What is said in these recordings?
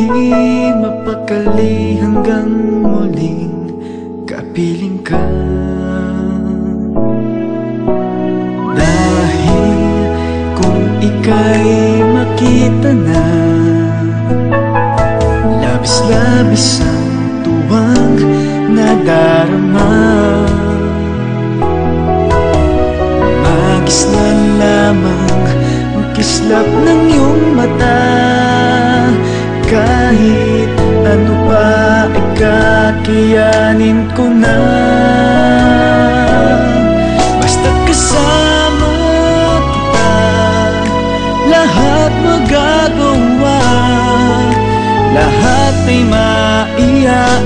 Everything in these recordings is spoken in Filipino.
Di mapakali hanggang muling kapiling ka. Dahil kung ika'y makita na Labis-labis ang tuwang nadarama Magis na lamang ang kislap ng iyong mata. Kahit ano pa ay kakayanin ko na. Basta't kasama kita Lahat magagawa Lahat ay maiaalay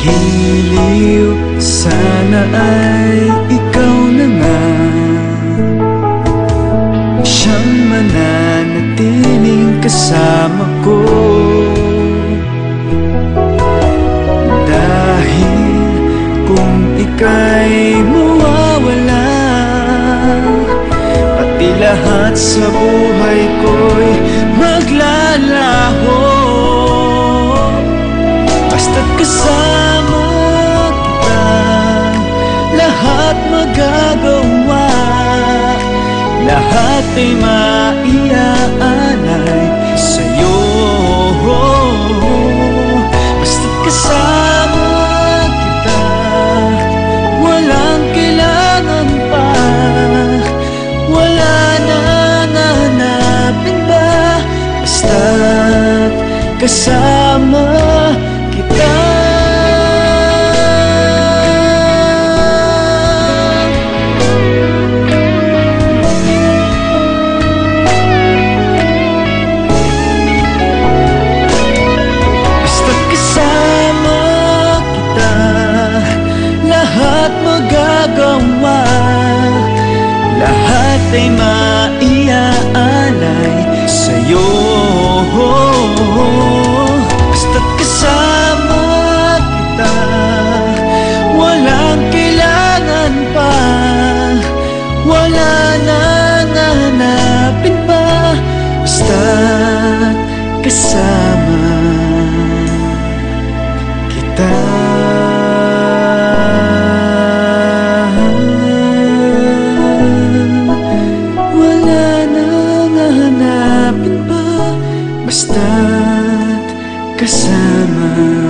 Giliw, sana ay ikaw na nga. Siyang mananatiling kasama ko. Dahil kung ika'y mawawala Pati lahat sa buhay Lahat magagawa. Lahat ay maiaalay sa'yo. Basta't kasama kita Walang kailangan pa. Wala nang hahanapin ba? Basta't kasama Lahat ay maiaalay sa'yo. Basta't kasama kita Walang kailangan pa. Wala nang hahanapin pa. Basta't kasama hahanapin pa Basta't kasama